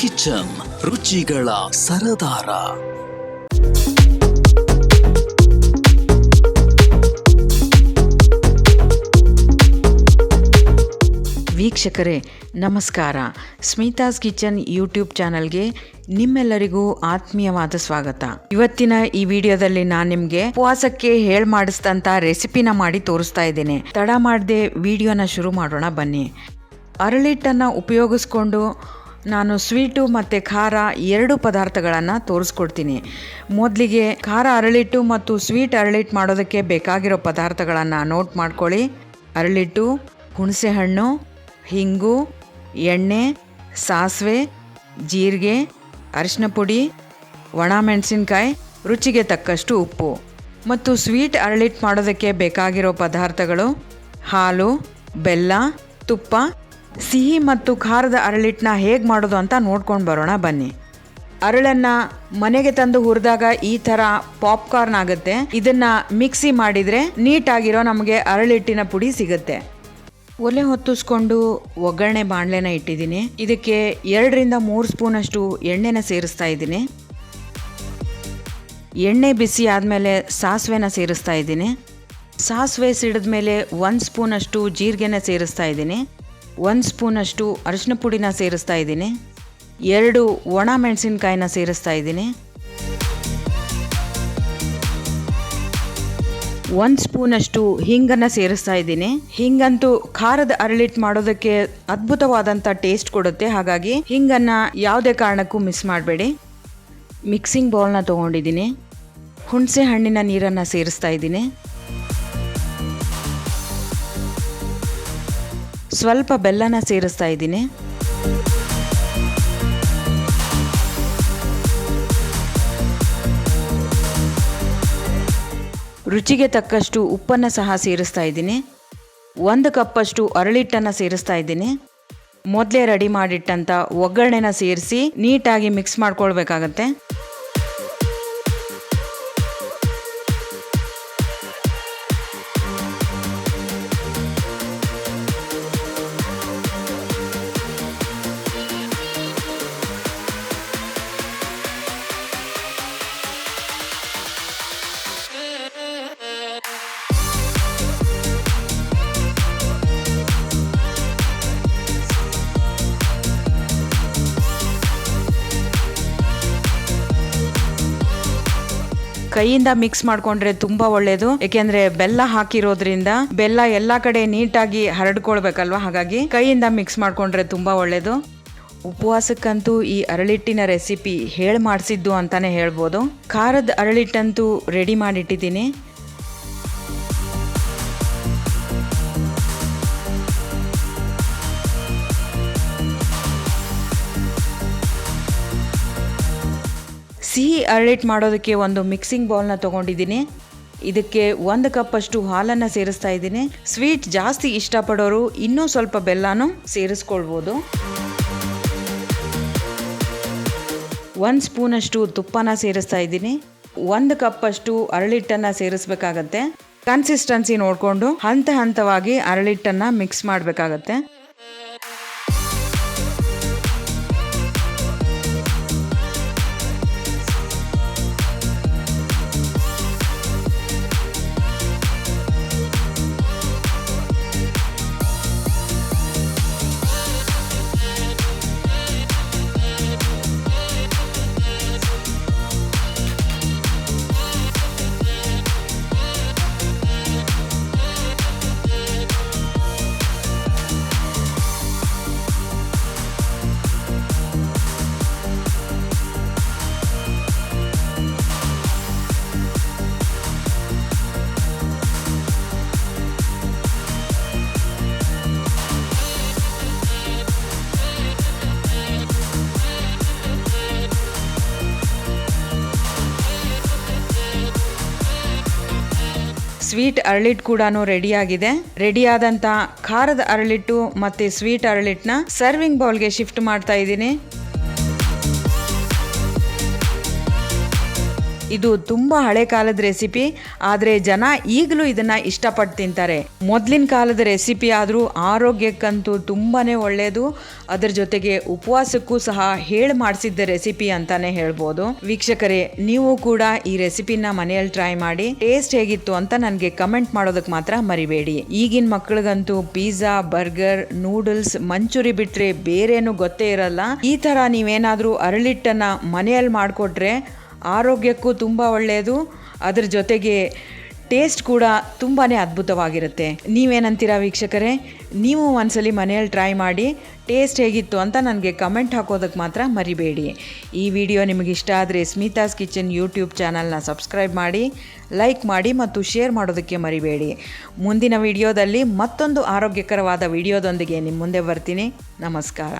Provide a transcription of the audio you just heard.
Kitchen ರುಚಿಗಳ ಸರದಾರ. ವೀಕ್ಷಕರೇ, ನಮಸ್ಕಾರ. Smitha's kitchen YouTube ಚಾನಲ್ಗೆ ನಿಮ್ಮೆಲ್ಲರಿಗೂ ಆತ್ಮೀಯವಾದ ಸ್ವಾಗತ. ಇವತ್ತಿನ ಈ ವಿಡಿಯೋದಲ್ಲಿ ನಾನು ನಿಮಗೆ ಉಪವಾಸಕ್ಕೆ ಹೇಳ್ ಮಾಡಿಸಿದಂಥ ರೆಸಿಪಿನ ಮಾಡಿ ತೋರಿಸ್ತಾ ಇದ್ದೇನೆ. ತಡ ಮಾಡದೆ ವಿಡಿಯೋನ ಶುರು ಮಾಡೋಣ ಬನ್ನಿ. ಅರಳಿಟ್ಟನ್ನು ಉಪಯೋಗಿಸ್ಕೊಂಡು ನಾನು ಸ್ವೀಟು ಮತ್ತು ಖಾರ ಎರಡು ಪದಾರ್ಥಗಳನ್ನು ತೋರಿಸ್ಕೊಡ್ತೀನಿ. ಮೊದಲಿಗೆ ಖಾರ ಅರಳಿಟ್ಟು ಮತ್ತು ಸ್ವೀಟ್ ಅರಳಿಟ್ಟು ಮಾಡೋದಕ್ಕೆ ಬೇಕಾಗಿರೋ ಪದಾರ್ಥಗಳನ್ನು ನೋಟ್ ಮಾಡ್ಕೊಳ್ಳಿ. ಅರಳಿಟ್ಟು, ಹುಣಸೆಹಣ್ಣು, ಹಿಂಗು, ಎಣ್ಣೆ, ಸಾಸಿವೆ, ಜೀರಿಗೆ ಅರಿಶಿನ ಪುಡಿ, ಒಣ ಮೆಣಸಿನ್ಕಾಯಿ, ರುಚಿಗೆ ತಕ್ಕಷ್ಟು ಉಪ್ಪು. ಮತ್ತು ಸ್ವೀಟ್ ಅರಳಿಟ್ಟು ಮಾಡೋದಕ್ಕೆ ಬೇಕಾಗಿರೋ ಪದಾರ್ಥಗಳು ಹಾಲು, ಬೆಲ್ಲ, ತುಪ್ಪ ಸಿಹಿ ಮತ್ತು ಖಾರದ ಅರಳಿಟ್ಟನ್ನ ಹೇಗೆ ಮಾಡೋದು ಅಂತ ನೋಡ್ಕೊಂಡು ಬರೋಣ ಬನ್ನಿ. ಅರಳನ್ನು ಮನೆಗೆ ತಂದು ಹುರಿದಾಗ ಈ ಥರ ಪಾಪ್ಕಾರ್ನ್ ಆಗುತ್ತೆ. ಇದನ್ನು ಮಿಕ್ಸಿ ಮಾಡಿದರೆ ನೀಟಾಗಿರೋ ನಮಗೆ ಅರಳಿಟ್ಟಿನ ಪುಡಿ ಸಿಗುತ್ತೆ. ಒಲೆ ಹೊತ್ತಿಸ್ಕೊಂಡು ಒಗ್ಗರಣೆ ಬಾಣಲೆನ ಇಟ್ಟಿದ್ದೀನಿ. ಇದಕ್ಕೆ ಎರಡರಿಂದ ಮೂರು ಸ್ಪೂನಷ್ಟು ಎಣ್ಣೆನ ಸೇರಿಸ್ತಾ ಇದ್ದೀನಿ. ಎಣ್ಣೆ ಬಿಸಿ ಆದಮೇಲೆ ಸಾಸಿವೆನ ಸೇರಿಸ್ತಾ ಇದ್ದೀನಿ. ಸಾಸಿವೆ ಸಿಡಿದ ಮೇಲೆ ಒಂದು ಸ್ಪೂನಷ್ಟು ಜೀರಿಗೆನ ಸೇರಿಸ್ತಾ ಇದ್ದೀನಿ. ಒಂದು ಸ್ಪೂನಷ್ಟು ಅರಿಶಿನ ಪುಡಿನ ಸೇರಿಸ್ತಾ ಇದ್ದೀನಿ. ಎರಡು ಒಣ ಮೆಣಸಿನಕಾಯಿನ ಸೇರಿಸ್ತಾ ಇದ್ದೀನಿ. ಒಂದು ಸ್ಪೂನಷ್ಟು ಹಿಂಗನ್ನು ಸೇರಿಸ್ತಾ ಇದ್ದೀನಿ. ಹಿಂಗಂತೂ ಖಾರದ ಅರಳಿಟ್ಟು ಮಾಡೋದಕ್ಕೆ ಅದ್ಭುತವಾದಂಥ ಟೇಸ್ಟ್ ಕೊಡುತ್ತೆ. ಹಾಗಾಗಿ ಹಿಂಗನ್ನು ಯಾವುದೇ ಕಾರಣಕ್ಕೂ ಮಿಸ್ ಮಾಡಬೇಡಿ. ಮಿಕ್ಸಿಂಗ್ ಬೌಲ್ನ ತೊಗೊಂಡಿದ್ದೀನಿ. ಹುಣಸೆ ಹಣ್ಣಿನ ನೀರನ್ನು ಸೇರಿಸ್ತಾ ಇದ್ದೀನಿ. ಸ್ವಲ್ಪ ಬೆಲ್ಲನ ಸೇರಿಸ್ತಾ ಇದ್ದೀನಿ. ರುಚಿಗೆ ತಕ್ಕಷ್ಟು ಉಪ್ಪನ್ನು ಸಹ ಸೇರಿಸ್ತಾ ಇದ್ದೀನಿ. ಒಂದು ಕಪ್ಪಷ್ಟು ಅರಳಿಟ್ಟನ್ನು ಸೇರಿಸ್ತಾ ಇದ್ದೀನಿ. ಮೊದಲೇ ರೆಡಿ ಮಾಡಿಟ್ಟಂಥ ಒಗ್ಗರಣೆನ ಸೇರಿಸಿ ನೀಟಾಗಿ ಮಿಕ್ಸ್ ಮಾಡ್ಕೊಳ್ಬೇಕಾಗತ್ತೆ. ಕೈಯಿಂದ ಮಿಕ್ಸ್ ಮಾಡ್ಕೊಂಡ್ರೆ ತುಂಬಾ ಒಳ್ಳೇದು. ಯಾಕೆಂದ್ರೆ ಬೆಲ್ಲ ಹಾಕಿರೋದ್ರಿಂದ ಬೆಲ್ಲ ಎಲ್ಲಾ ಕಡೆ ನೀಟಾಗಿ ಹರಡ್ಕೊಳ್ಬೇಕಲ್ವಾ? ಹಾಗಾಗಿ ಕೈಯಿಂದ ಮಿಕ್ಸ್ ಮಾಡ್ಕೊಂಡ್ರೆ ತುಂಬಾ ಒಳ್ಳೇದು. ಉಪವಾಸಕ್ಕಂತೂ ಈ ಅರಳಿಟ್ಟಿನ ರೆಸಿಪಿ ಹೇಳಿ ಮಾಡಿಸಿದ್ದು ಅಂತಾನೆ ಹೇಳ್ಬೋದು. ಖಾರದ ಅರಳಿಟ್ಟಂತೂ ರೆಡಿ ಮಾಡಿಟ್ಟಿದ್ದೀನಿ. ಸಿಹಿ ಅರಳಿಟ್ ಮಾಡೋದಕ್ಕೆ ಒಂದು ಮಿಕ್ಸಿಂಗ್ ಬೌಲ್ನ ತೊಗೊಂಡಿದ್ದೀನಿ. ಇದಕ್ಕೆ ಒಂದು ಕಪ್ಪಷ್ಟು ಹಾಲನ್ನು ಸೇರಿಸ್ತಾ ಇದ್ದೀನಿ. ಸ್ವೀಟ್ ಜಾಸ್ತಿ ಇಷ್ಟಪಡೋರು ಇನ್ನೂ ಸ್ವಲ್ಪ ಬೆಲ್ಲನೂ ಸೇರಿಸ್ಕೊಳ್ಬೋದು. ಒಂದು ಸ್ಪೂನಷ್ಟು ತುಪ್ಪನ ಸೇರಿಸ್ತಾ ಇದ್ದೀನಿ. ಒಂದು ಕಪ್ಪಷ್ಟು ಅರಳಿಟ್ಟನ್ನು ಸೇರಿಸ್ಬೇಕಾಗತ್ತೆ. ಕನ್ಸಿಸ್ಟೆನ್ಸಿ ನೋಡಿಕೊಂಡು ಹಂತ ಹಂತವಾಗಿ ಅರಳಿಟ್ಟನ್ನು ಮಿಕ್ಸ್ ಮಾಡಬೇಕಾಗತ್ತೆ. ಸ್ವೀಟ್ ಅರಳಿಟ್ಟು ಕೂಡ ರೆಡಿ ಆದಂತ ಖಾರದ ಅರಳಿಟ್ಟು ಮತ್ತೆ ಸ್ವೀಟ್ ಅರಳಿಟ್ಟನ್ನ ಸರ್ವಿಂಗ್ ಬೌಲ್ಗೆ ಶಿಫ್ಟ್ ಮಾಡ್ತಾ ಇದ್ದೀನಿ. ಇದು ತುಂಬ ಹಳೆ ಕಾಲದ ರೆಸಿಪಿ, ಆದರೆ ಜನ ಈಗಲೂ ಇದನ್ನ ಇಷ್ಟಪಟ್ಟು ತಿಂತಾರೆ. ಮೊದಲಿನ ಕಾಲದ ರೆಸಿಪಿ ಆದರೂ ಆರೋಗ್ಯಕ್ಕಂತೂ ತುಂಬಾನೇ ಒಳ್ಳೆಯದು ಅದರ ಜೊತೆಗೆ ಉಪವಾಸಕ್ಕೂ ಸಹ ಹೇಳಿ ಮಾಡಿಸಿದ್ದ ರೆಸಿಪಿ ಅಂತಾನೆ ಹೇಳ್ಬೋದು. ವೀಕ್ಷಕರೇ, ನೀವು ಕೂಡ ಈ ರೆಸಿಪಿನ ಮನೆಯಲ್ಲಿ ಟ್ರೈ ಮಾಡಿ. ಟೇಸ್ಟ್ ಹೇಗಿತ್ತು ಅಂತ ನನಗೆ ಕಮೆಂಟ್ ಮಾಡೋದಕ್ಕೆ ಮಾತ್ರ ಮರಿಬೇಡಿ. ಈಗಿನ ಮಕ್ಕಳಿಗಂತೂ ಪಿಜ್ಜಾ, ಬರ್ಗರ್, ನೂಡಲ್ಸ್, ಮಂಚೂರಿ ಬಿಟ್ರೆ ಬೇರೇನು ಗೊತ್ತೇ ಇರಲ್ಲ. ಈ ತರ ನೀವೇನಾದ್ರೂ ಅರಳಿಟ್ಟನ್ನ ಮನೆಯಲ್ಲಿ ಮಾಡಿಕೊಟ್ರೆ ಆರೋಗ್ಯಕ್ಕೂ ತುಂಬ ಒಳ್ಳೆಯದು. ಅದರ ಜೊತೆಗೆ ಟೇಸ್ಟ್ ಕೂಡ ತುಂಬಾ ಅದ್ಭುತವಾಗಿರುತ್ತೆ. ನೀವೇನಂತೀರಾ ವೀಕ್ಷಕರೇ? ನೀವು ಒಂದ್ಸಲಿ ಮನೆಯಲ್ಲಿ ಟ್ರೈ ಮಾಡಿ, ಟೇಸ್ಟ್ ಹೇಗಿತ್ತು ಅಂತ ನನಗೆ ಕಮೆಂಟ್ ಹಾಕೋದಕ್ಕೆ ಮಾತ್ರ ಮರಿಬೇಡಿ. ಈ ವಿಡಿಯೋ ನಿಮಗೆ ಇಷ್ಟ ಆದರೆ ಸ್ಮಿತಾಸ್ ಕಿಚನ್ ಯೂಟ್ಯೂಬ್ ಚಾನಲ್ನ ಸಬ್ಸ್ಕ್ರೈಬ್ ಮಾಡಿ, ಲೈಕ್ ಮಾಡಿ ಮತ್ತು ಶೇರ್ ಮಾಡೋದಕ್ಕೆ ಮರಿಬೇಡಿ. ಮುಂದಿನ ವಿಡಿಯೋದಲ್ಲಿ ಮತ್ತೊಂದು ಆರೋಗ್ಯಕರವಾದ ವಿಡಿಯೋದೊಂದಿಗೆ ನಿಮ್ಮ ಮುಂದೆ ಬರ್ತೀನಿ. ನಮಸ್ಕಾರ.